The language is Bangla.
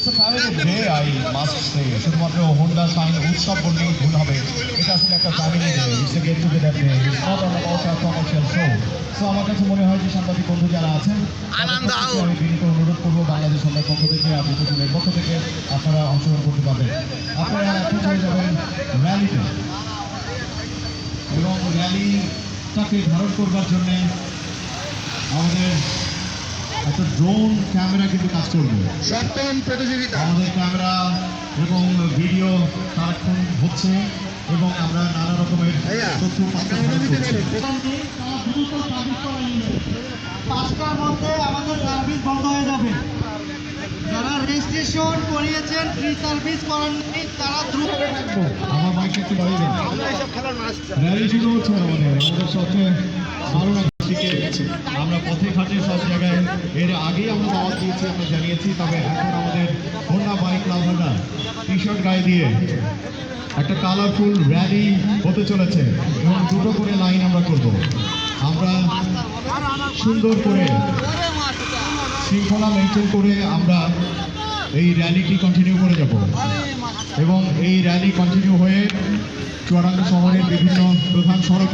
Day, I must say. শুধুমাত্র হোন্ডা সাইন উৎসব বললেই ভুল হবে। এটা আসলে একটা family day it's a get together day it's not all about a commercial show so আমার কাছে মনে হয় যে সাংবাদিক বন্ধু যারা আছেন তাদের আমি বিনীত অনুরোধ করব বাংলাদেশ সরকার পক্ষ থেকে আপনি পক্ষ থেকে আপনারা অংশগ্রহণ করতে পারবেন। আপনারা যাবেন র্যালিতে এবং র্যালিটাকে ধারণ করবার জন্যে আমাদের একটা ড্রোন ক্যামেরা কিন্তু কাজ করবে। সপ্তম প্রতিযোগিতা। আমাদের ক্যামেরা এবং ভিডিও সারাক্ষণ হচ্ছে এবং আমরা নানা রকমের তথ্য পাঁচটার মধ্যে আমাদের সার্ভিস বন্ধ হয়ে যাবে। যারা রেজিস্ট্রেশন করিয়েছেন ফ্রি সার্ভিস করেননি তারা দ্রুত আমার মাইক একটু বাড়িয়ে দেন। র্যালি শুরু হচ্ছে আমাদের। আমাদের সবচেয়ে ভালো লাগে শিখে আমরা পথে ঘাটে সব জায়গায় এর আগেই আমরা দাওয়াত দিয়েছি, আমরা জানিয়েছি, তবে এখন আমাদের হোন্ডা বাইক লাভাররা টি শার্ট গায়ে দিয়ে একটা কালারফুল র্যালি হতে চলেছে এবং দুটো করে লাইন আমরা করব। আমরা সুন্দর করে শৃঙ্খলা মেনটেন করে আমরা এই র্যালিটি কন্টিনিউ করে যাব। এবং এই র্যালি কন্টিনিউ হয়ে চুয়াডাঙ্গা শহরের বিভিন্ন প্রধান সড়ক